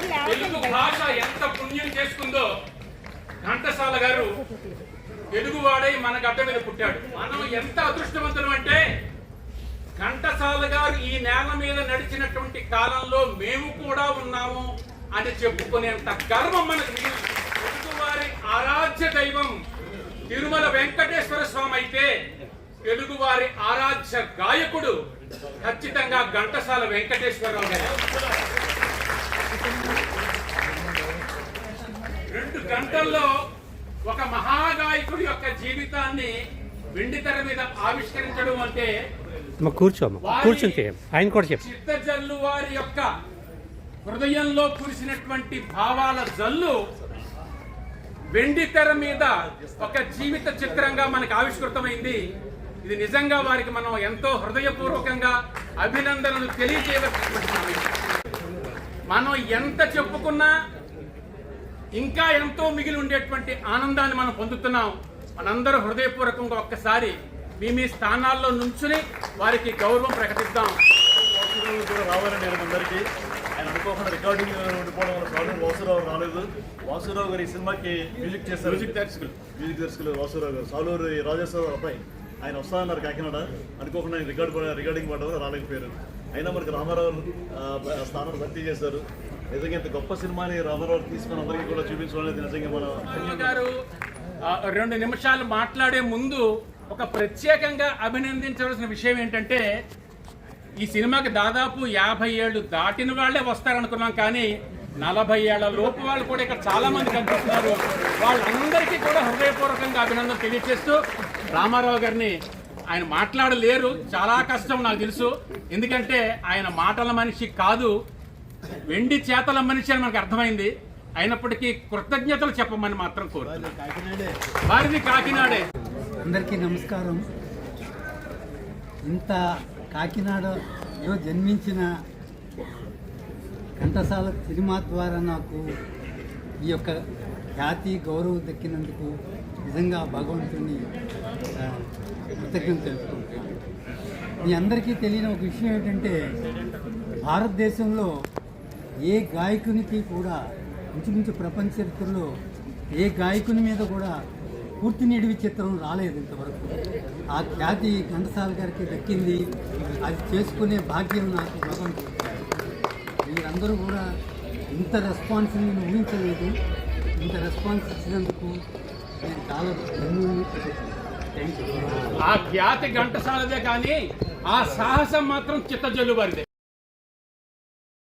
తెలుగు భాష ఎంత పుణ్యం చేసుకుందో ఘంటసాల గారు తెలుగువాడై మన గడ్డ మీద పుట్టాడు. మనం ఎంత అదృష్టవంతులం అంటే ఘంటసాల గారు ఈ నేల మీద నడిచినటువంటి కాలంలో మేము కూడా ఉన్నాము అని చెప్పుకునేంత గర్వం మనకు తెలుగువారి ఆరాధ్య దైవం తిరుమల వెంకటేశ్వర స్వామి అయితే తెలుగువారి ఆరాధ్య గాయకుడు ఖచ్చితంగా ఘంటసాల వెంకటేశ్వరరావు గారు. రెండు గంటల్లో ఒక మహాగాయకుడి యొక్క జీవితాన్ని వెండితెర మీద ఆవిష్కరించడం అంటే కూర్చోమ్మ కూర్చుంటే ఆయన కూడా చెప్పు. చిత్తజల్లు వారి యొక్క హృదయంలో కురిసినటువంటి భావాల జల్లు వెండి తెర మీద ఒక జీవిత చిత్రంగా మనకు ఆవిష్కృతమైంది. ఇది నిజంగా వారికి మనం ఎంతో హృదయపూర్వకంగా అభినందనలు తెలియజేయవలసినటువంటి మనం ఎంత చెప్పుకున్నా ఇంకా ఎంతో మిగిలి ఉండేటువంటి ఆనందాన్ని మనం పొందుతున్నాం. మనందరూ హృదయపూర్వకంగా ఒక్కసారి మీ మీ స్థానాల్లో నుంచుని వారికి గౌరవం ప్రకటిద్దాం. కూడా రావాలని నేను అందరికీ. ఆయన అనుకోకుండా రికార్డింగ్ ఉండిపోవడం వల్ల ప్రాబ్లం వాసురావు రాలేదు. వాసురావు గారు ఈ సినిమాకి మ్యూజిక్ చేస్తారు మ్యూజిక్ దర్శకులు. మ్యూజిక్ దర్శకులు వాసురావు గారు. సాలూరు రాజేశ్వరరావు అబ్బాయి. ఆయన వస్తానన్నారు కాకినాడ. అనుకోకుండా రికార్డ్ రికార్డింగ్ పడడం వల్ల రాలేకపోయారు. అయినా మనకి రామారావు స్థానం భర్తీ చేశారు. నిజంగా ఇంత గొప్ప సినిమాని రామారావు తీసుకుని అందరికీ కూడా చూపించడం నిజంగా మన గారు రెండు నిమిషాలు మాట్లాడే ముందు ఒక ప్రత్యేకంగా అభినందించవలసిన విషయం ఏంటంటే ఈ సినిమాకి దాదాపు యాభై ఏళ్ళు దాటిన వాళ్ళే వస్తారనుకున్నాం కానీ నలభై ఏళ్ళ లోపు వాళ్ళు కూడా ఇక్కడ చాలా మంది కనిపిస్తున్నారు. వాళ్ళందరికీ కూడా హృదయపూర్వకంగా అభినందన తెలియజేస్తూ రామారావు గారిని ఆయన మాట్లాడలేరు. చాలా కష్టం నాకు తెలుసు. ఎందుకంటే ఆయన మాటల మనిషి కాదు. వెండి చేతల మనిషి అని మనకు అర్థమైంది. అయినప్పటికీ కృతజ్ఞతలు చెప్పమని మాత్రం కోరుతున్నాను. వారిని కాకినాడే. అందరికీ నమస్కారం. ఇంత కాకినాడలో జన్మించిన ఘంటసాల సినిమా ద్వారా నాకు ఈ యొక్క ఖ్యాతి గౌరవం దక్కినందుకు నిజంగా భగవంతుని కృతజ్ఞత తెలుపుకుంటున్నాను. మీ అందరికీ తెలియని ఒక విషయం ఏంటంటే భారతదేశంలో ఏ గాయకునికి కూడా ఇంచుమించు ప్రపంచ చరిత్రలో ఏ గాయకుని మీద కూడా పూర్తి నిడివి చిత్రం రాలేదు ఇంతవరకు. ఆ ఖ్యాతి ఘంటసాల గారికి దక్కింది. అది చేసుకునే భాగ్యం నాకు భగవంతుడు మీరందరూ కూడా ఇంత రెస్పాన్స్ నేను ఊహించలేదు. ఇంత రెస్పాన్స్ ఇచ్చినందుకు నేను చాలా ఆ ఖ్యాతి ఘంటసాలదే కానీ ఆ సాహసం మాత్రం చిత్తజల్లుబారిదే